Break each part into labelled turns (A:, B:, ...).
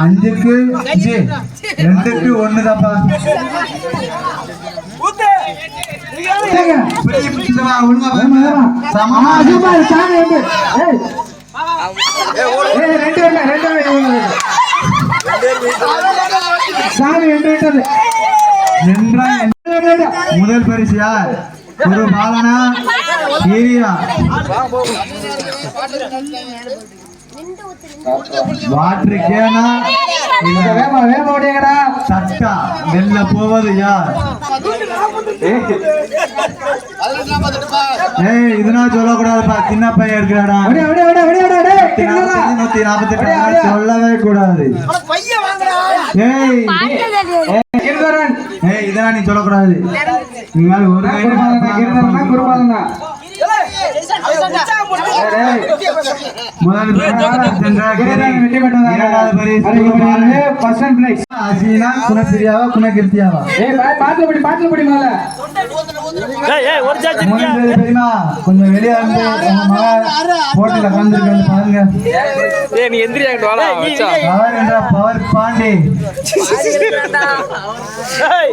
A: அஞ்சுக்கு அஞ்சு ரெண்டுக்கு ஒண்ணுதாப்பா
B: ஏங்க.
A: முதல் பரிசு யார்? ஒரு பாலனா ஹீரியா வாட்டர் கேனா. இல்ல
B: வேமா வேமா ஓடியங்கடா
A: சட்டா. வெல்ல போவது யார்? ஏய் இதுனா சொல்லக்கூடாதுப்பா. சின்ன பையன் நூத்தி நாற்பத்தி எட்டு சொல்லவே கூடாது. ஏய். ஏய் இதெல்லாம் நீ சொல்லக்கூடாது. நீ மேல ஒரு கை
B: குருபாதனா கிருதரனா குருபாதனா டேய்
A: முதல்
B: வெற்றி பெற்றதாக
A: இரண்டாவது பரிசு
B: பிரைஸ்
A: அசீனா குணப்பிரியாவா குணகிருத்தியாவா
B: ஏய் பா- பாட்டுல படி பாட்டுல படி முதல்ல
A: முதல் தெரியுமா கொஞ்சம் வெளியே வந்து உங்க மக போட்டியில கலந்துருக்கு பாருங்க.
C: ஏய் நீ எந்திரியா வாடா மச்சான்
A: பவர் என்ற பவர் பாண்டி.
B: ஏய்.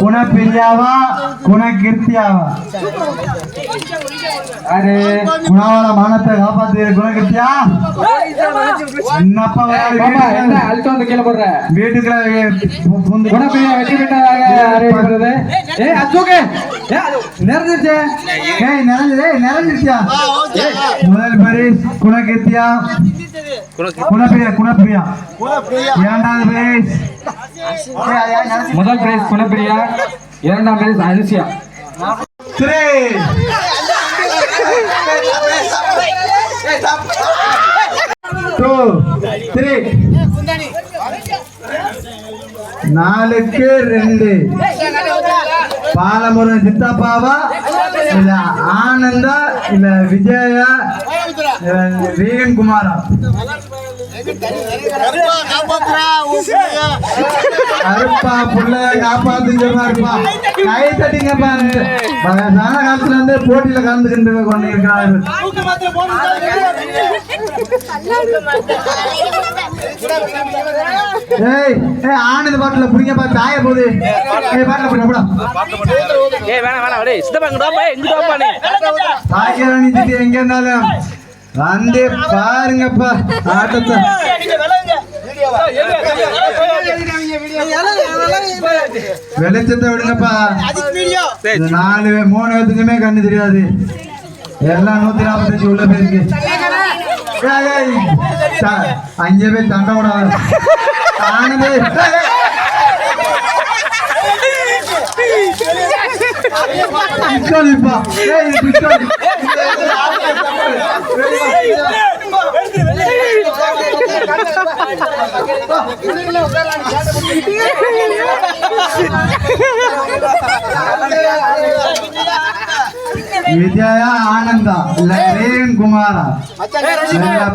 A: குணப்பிரியாவா குணகிருத்தியாவா
B: யாரு
A: குணாவள மானத்தை காப்பாத்து குணகிருத்தியா? என்னப்பா
B: என்ன அல்ட்ரா வந்து கீழே போடுற?
A: வீட்டுக்குள்ள
B: குணப்பிரியா வெற்றி பெற்றதாக அறிவிக்கப்படுகிறது. ஏய் அசோகே நிறைஞ்சிருச்சே.
A: ஏய் நிறைஞ்சு ஏய் நிறைஞ்சிருச்சியா? முதல் பரிஸ் குணகிருத்தியா? குணப்பிரியா குணப்பிரியா இரண்டாவது பரிஸ்?
B: முதல் பிரைஸ் குணப்பிரியா இரண்டாம் prize Anusiya.
A: Tres. Two, three. நாலுக்கு ரெண்டு பாலமுருகன் சித்தப்பாவா இல்ல ஆனந்தா இல்ல விஜயா இல்ல வீரன் குமாரா அருப்பா புள்ள காப்பாத்துன்னு சொன்னாருப்பா கை தட்டிங்கப்பா வயசான காலத்துல இருந்து போட்டியில கலந்துக்கிட்டு கொண்டு இருக்கிறாரு ஏய் ஏய் ஆனந்த பாட்டில புடிங்கப்பா தாய போகுது ஏய் பாட்டில போடா
C: ஏய் வேணாம் வேணாம் டேய் சித்தப்பா நீ.
A: பாக்கியராணி சிட்டி எங்க இருந்தாலும் வந்து பாருங்கப்பா ஆட்டத்தை. வெளிச்சத்தை விடுங்கப்பா நாலு மூணு பேத்துக்குமே கண்ணு தெரியாது எல்லாம் நூத்தி நாற்பத்தஞ்சு உள்ள த- அஞ்சு பேர் சண்டை விடாது ஆனது பிஸ்கோலிப்பா ஏய் விஜயா ஆனந்தா இல்ல ரேன் குமாரா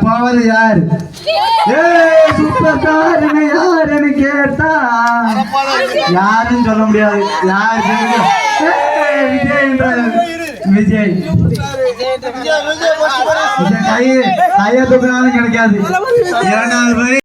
A: பவர் யாரு? சூப்பர் ஸ்டார் யாருன்னு கேட்டா யாருன்னு சொல்ல முடியாது யார் விஜய் விஜய் கை கையை தூக்கினாலும் கிடைக்காது இரண்டாவது